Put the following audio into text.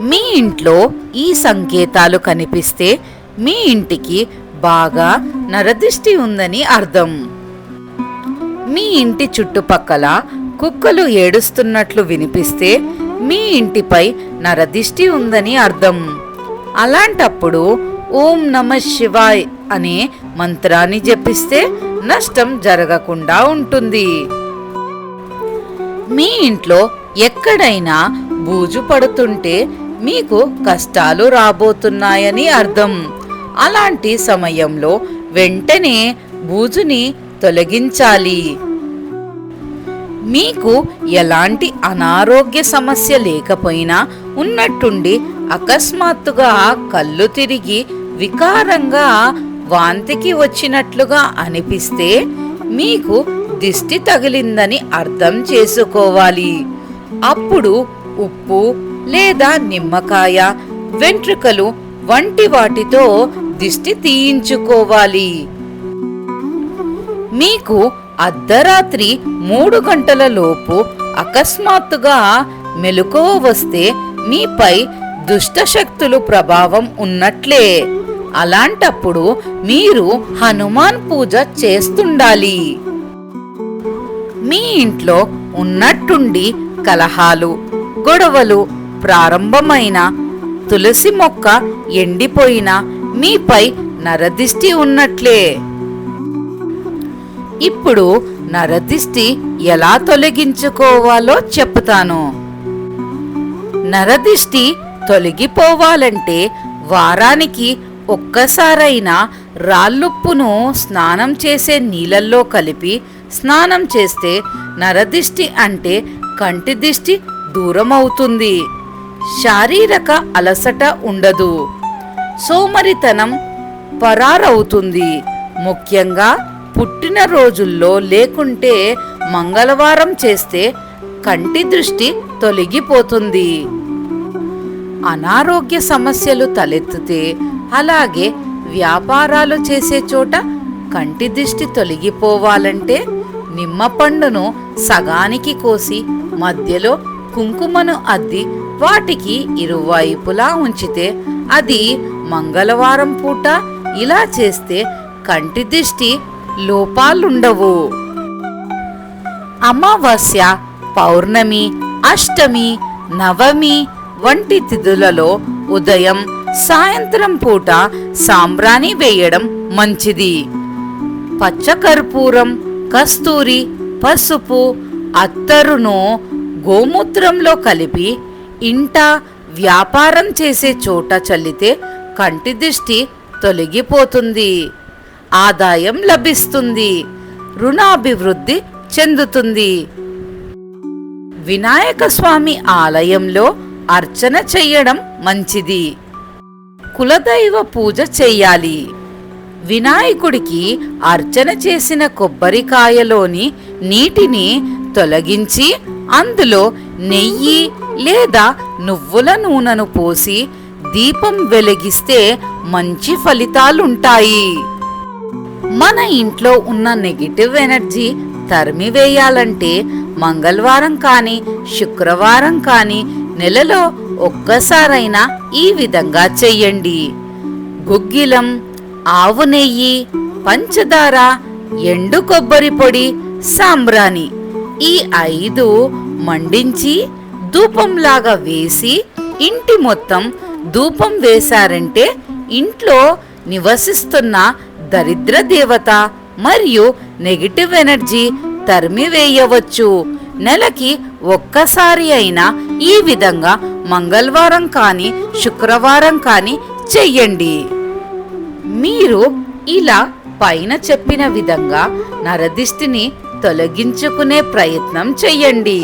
మీ ఇంట్లో ఈ సంకేతాలు కనిపిస్తే మీ ఇంటికి బాగా నరదిష్టి ఉందని అర్థం. మీ ఇంటి చుట్టుపక్కల కుక్కలు ఏడుస్తున్నట్లు వినిపిస్తే మీ ఇంటిపై నరదిష్టి ఉందని అర్థం. అలాంటప్పుడు ఓం నమ శివాయ్ అనే మంత్రాన్ని జపిస్తే నష్టం జరగకుండా ఉంటుంది. మీ ఇంట్లో ఎక్కడైనా బూజు పడుతుంటే మీకు కష్టాలు రాబోతున్నాయని అర్థం. అలాంటి సమయంలో వెంటనే బూజుని తొలగించాలి. మీకు ఎలాంటి అనారోగ్య సమస్య లేకపోయినా ఉన్నట్టుండి అకస్మాత్తుగా కళ్ళు తిరిగి వికారంగా వాంతికి వచ్చినట్లుగా అనిపిస్తే మీకు దిష్టి తగిలిందని అర్థం చేసుకోవాలి. అప్పుడు ఉప్పు లేదా నిమ్మకాయ వెంట్రుకలు వంటి వాటితో దిష్టి తీయించుకోవాలి. మీకు అర్ధరాత్రి మూడు గంటల లోపు అకస్మాత్తుగా మెలకువ వస్తే మీపై దుష్టశక్తులు ప్రభావం ఉన్నట్లే. అలాంటప్పుడు మీరు హనుమాన్ పూజ చేస్తుండాలి. మీ ఇంట్లో ఉన్నట్టుండి కలహాలు గొడవలు ప్రారంభమైన తులసి మొక్క ఎండిపోయిన మీపై నరదిష్టి ఉన్నట్లే. ఇప్పుడు నరదిష్టి ఎలా తొలగించుకోవాలో చెప్తాను. నరదిష్టి తొలగిపోవాలంటే వారానికి ఒక్కసారైనా రాళ్ళుప్పును స్నానం చేసే నీళ్ళల్లో కలిపి స్నానం చేస్తే నరదిష్టి అంటే కంటి దిష్టి దూరమవుతుంది. శారీరక అలసట ఉండదు. సోమరితనం పరారవుతుంది. ముఖ్యంగా పుట్టిన రోజుల్లో లేకుంటే మంగళవారం చేస్తే కంటి దృష్టి తొలగిపోతుంది. అనారోగ్య సమస్యలు తలెత్తితే అలాగే వ్యాపారాలు చేసే చోట కంటి దృష్టి తొలగిపోవాలంటే నిమ్మ పండును సగానికి కోసి మధ్యలో కుంకుమను అద్ది వాటికి ఇరువైపులా ఉంచితే అది మంగళవారం పూట ఇలా చేస్తే కంటి దిష్టి లోపాలుండవు. అమావాస్య పౌర్ణమి అష్టమి నవమి వంటి తిథులలో ఉదయం సాయంత్రం పూట సాంబ్రాణి వేయడం మంచిది. పచ్చకర్పూరం కస్తూరి పసుపు అత్తరును గోమూత్రంలో కలిపి ఇంట వ్యాపారం చేసే చోట చల్లితే కంటి దిష్టి తొలగిపోతుంది. ఆదాయం లభిస్తుంది. రుణాభివృద్ధి చెందుతుంది. వినాయక స్వామి ఆలయంలో అర్చన చెయ్యడం మంచిది. కులదైవ పూజ చెయ్యాలి వినాయకుడికి అర్చన చేసిన కొబ్బరికాయలోని నీటిని తొలగించి అందులో నెయ్యి లేదా నువ్వుల నూనెను పోసి దీపం వెలిగిస్తే మంచి ఫలితాలుంటాయి. మన ఇంట్లో ఉన్న నెగిటివ్ ఎనర్జీ తరిమివేయాలంటే మంగళవారం కానీ శుక్రవారం కానీ నెలలో ఒక్కసారైనా ఈ విధంగా చెయ్యండి. గుగ్గిలం ఆవు నెయ్యి పంచదార ఎండు కొబ్బరి పొడి సాంబ్రాణి ఈ ఐదు మండించి ధూపంలాగా వేసి ఇంటి మొత్తం ధూపం వేశారంటే ఇంట్లో నివసిస్తున్న దరిద్ర దేవత మరియు నెగిటివ్ ఎనర్జీ తరిమివేయవచ్చు నెలకి ఒక్కసారి అయినా ఈ విధంగా మంగళవారం కానీ శుక్రవారం కానీ చెయ్యండి. మీరు ఇలా పైన చెప్పిన విధంగా నరదిష్టిని తొలగించుకునే ప్రయత్నం చెయ్యండి.